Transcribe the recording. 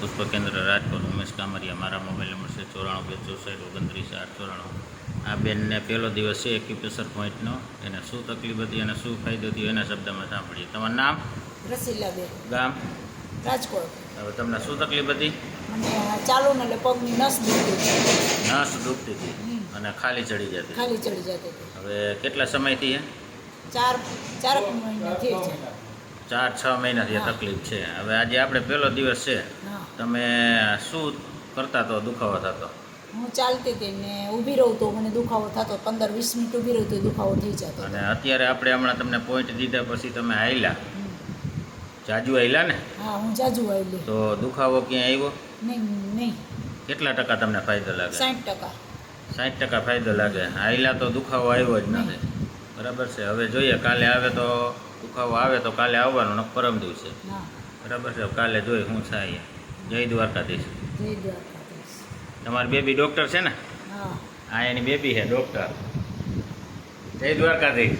પુષ્પ કેન્દ્ર રાજકોટ ઉમેશ કામરિયા મારા મોબાઈલ નંબર છે ચોરાણું બે ચોસઠ ઓગણત્રીસ આઠ ચોરાણું. આ બેનને પહેલો દિવસ છે એક્યુપ્રેશર પોઈન્ટનો. એને શું તકલીફ હતી અને શું ફાયદો થયો એના શબ્દમાં સાંભળીએ. તમારું નામ? રસીલાબેન. ગામ? રાજકોટ. હવે તમને શું તકલીફ હતી? ચાલુ ને એટલે પગની નસ દુખતી નસ દુખતી હતી. અને ખાલી ચડી જતી ખાલી ચડી જતી હવે કેટલા સમયથી ચાર ચાર ચારક મહિના થઈ છે. ચાર છ મહિનાથી તકલીફ છે. હવે આજે આપણે પહેલો દિવસ છે. તમે શું કરતા તો દુખાવો થતો? હું ચાલતી હતી ને ઊભી રહું તો મને દુખાવો થતો પંદર વીસ મિનિટ ઊભી રહું તો દુખાવો થઈ જતો. અને અત્યારે આપણે હમણાં તમને પોઈન્ટ દીધા પછી તમે આયલા. જાજુ આયલા ને? હા હું જાજુ આવેલી તો દુખાવો ક્યાં આવ્યો? નહીં નહીં. કેટલા ટકા તમને ફાયદો લાગે? સાઠ ટકા. સાઠ ટકા ફાયદો લાગે. આયલા તો દુખાવો આવ્યો જ નથી. બરાબર છે. હવે જોઈએ કાલે આવે તો દુખાવો આવે તો કાલે આવવાનો પરમ દિવસે. બરાબર છે. કાલે જોઈ હું થાય. જય દ્વારકાધીશ જય દ્વારકાધીશ તમારી બેબી ડૉક્ટર છે ને? હા. એની બેબી છે ડૉક્ટર. જય દ્વારકાધીશ